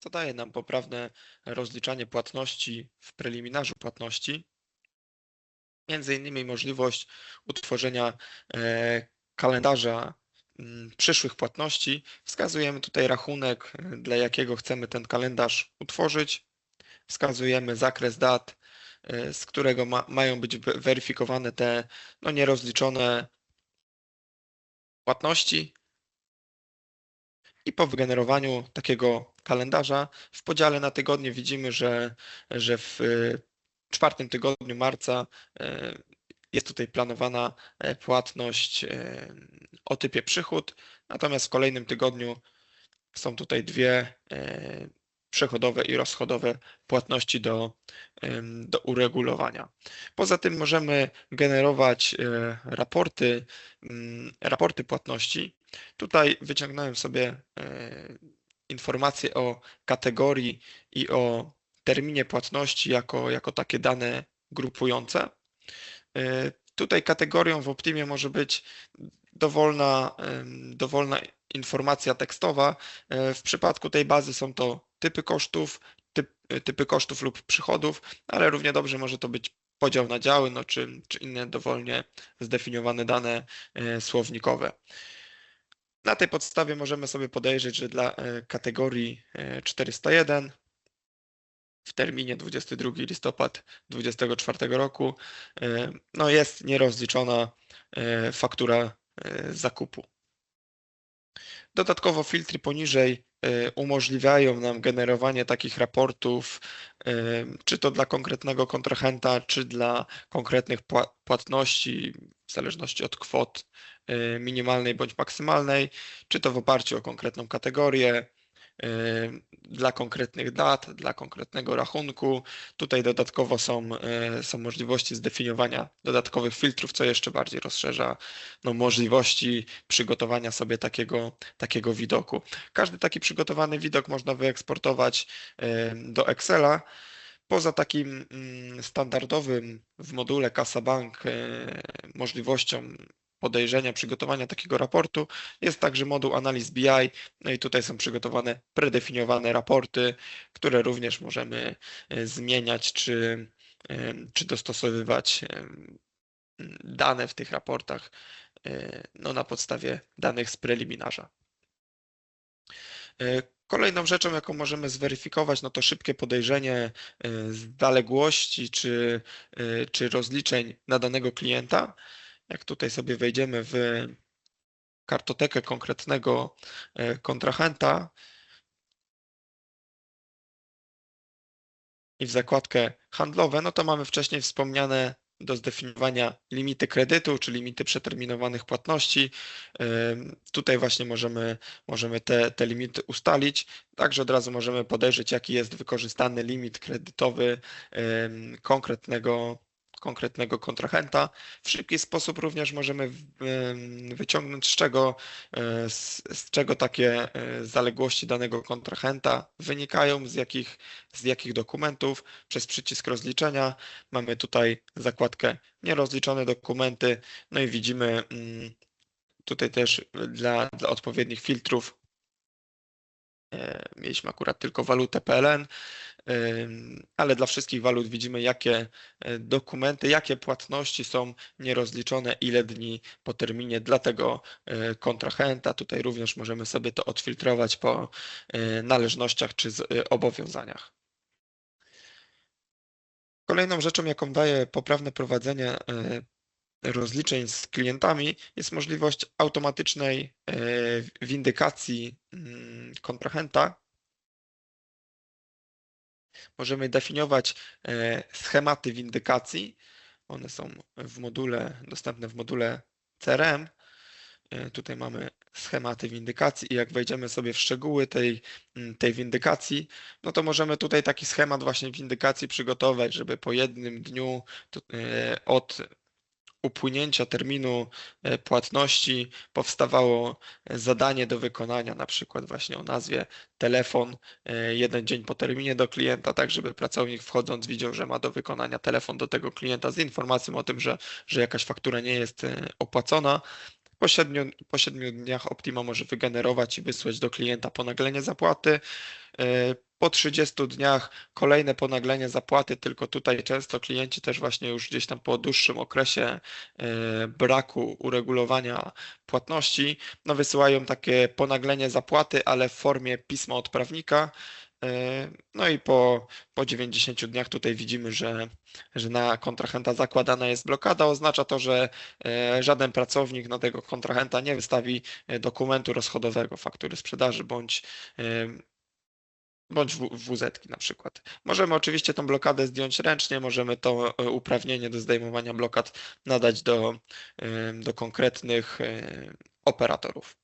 co daje nam poprawne rozliczanie płatności w preliminarzu płatności. Między innymi możliwość utworzenia e, kalendarza mm, przyszłych płatności. Wskazujemy tutaj rachunek, dla jakiego chcemy ten kalendarz utworzyć. Wskazujemy zakres dat, e, z którego ma, mają być weryfikowane te no, nierozliczone płatności. I po wygenerowaniu takiego kalendarza w podziale na tygodnie widzimy, że, że w czwartym tygodniu marca e, jest tutaj planowana e, płatność e, o typie przychód, natomiast w kolejnym tygodniu są tutaj dwie przychodowe i rozchodowe płatności do, do uregulowania. Poza tym możemy generować raporty, mm, raporty płatności. Tutaj wyciągnąłem sobie informacje o kategorii i o terminie płatności jako, jako takie dane grupujące. E, tutaj kategorią w Optimie może być dowolna, dowolna informacja tekstowa. E, w przypadku tej bazy są to typy kosztów, typ, typy kosztów lub przychodów, ale równie dobrze może to być podział na działy, no, czy, czy inne dowolnie zdefiniowane dane słownikowe. Na tej podstawie możemy sobie podejrzeć, że dla kategorii 401 w terminie 22 listopad 2024 roku e, no jest nierozliczona e, faktura e, zakupu. Dodatkowo filtry poniżej umożliwiają nam generowanie takich raportów, czy to dla konkretnego kontrahenta, czy dla konkretnych płatności, w zależności od kwot minimalnej bądź maksymalnej, czy to w oparciu o konkretną kategorię, dla konkretnych dat, dla konkretnego rachunku. Tutaj dodatkowo są, e, są możliwości zdefiniowania dodatkowych filtrów, co jeszcze bardziej rozszerza no, możliwości przygotowania sobie takiego, takiego widoku. Każdy taki przygotowany widok można wyeksportować do Excela. Poza takim mm, standardowym w module CasaBank możliwością podejrzenia przygotowania takiego raportu. Jest także moduł analiz BI, no i tutaj są przygotowane predefiniowane raporty, które również możemy e, zmieniać czy, e, czy dostosowywać e, dane w tych raportach no, na podstawie danych z preliminarza. Kolejną rzeczą, jaką możemy zweryfikować, no to szybkie podejrzenie zaległości czy, czy rozliczeń na danego klienta. Jak tutaj sobie wejdziemy w kartotekę konkretnego e, kontrahenta i w zakładkę handlowe, no to mamy wcześniej wspomniane do zdefiniowania limity kredytu, czy limity przeterminowanych płatności. Tutaj właśnie możemy, możemy te, te limity ustalić. Także od razu możemy podejrzeć, jaki jest wykorzystany limit kredytowy konkretnego konkretnego kontrahenta. W szybki sposób również możemy wyciągnąć z czego, e, z, z czego takie e, zaległości danego kontrahenta wynikają, z jakich, z jakich dokumentów. Przez przycisk rozliczenia mamy tutaj zakładkę nierozliczone dokumenty, no i widzimy mm, tutaj też dla, dla odpowiednich filtrów e, mieliśmy akurat tylko walutę PLN ale dla wszystkich walut widzimy, jakie e, dokumenty, jakie płatności są nierozliczone, ile dni po terminie dla tego e, kontrahenta. Tutaj również możemy sobie to odfiltrować po e, należnościach czy obowiązaniach. Kolejną rzeczą, jaką daje poprawne prowadzenie rozliczeń z klientami jest możliwość automatycznej windykacji mm, kontrahenta Możemy definiować e, schematy windykacji. One są w module, dostępne w module CRM. E, tutaj mamy schematy windykacji i jak wejdziemy sobie w szczegóły tej, tej windykacji, no to możemy tutaj taki schemat właśnie windykacji przygotować, żeby po jednym dniu e, od upłynięcia terminu e, płatności powstawało zadanie do wykonania, na przykład właśnie o nazwie telefon e, jeden dzień po terminie do klienta, tak żeby pracownik wchodząc widział, że ma do wykonania telefon do tego klienta z informacją o tym, że, że jakaś faktura nie jest e, opłacona. Po 7, po 7 dniach Optima może wygenerować i wysłać do klienta ponaglenie zapłaty. E, Po 30 dniach kolejne ponaglenie zapłaty, tylko tutaj często klienci też właśnie już gdzieś tam po dłuższym okresie e, braku uregulowania płatności, no wysyłają takie ponaglenie zapłaty, ale w formie pisma od prawnika. E, No i po, po 90 dniach tutaj widzimy, że, że na kontrahenta zakładana jest blokada. Oznacza to, że e, żaden pracownik na tego kontrahenta nie wystawi e, dokumentu rozchodowego, faktury sprzedaży bądź bądź WZ na przykład. Możemy oczywiście tą blokadę zdjąć ręcznie, możemy to uprawnienie do zdejmowania blokad nadać do, do konkretnych operatorów.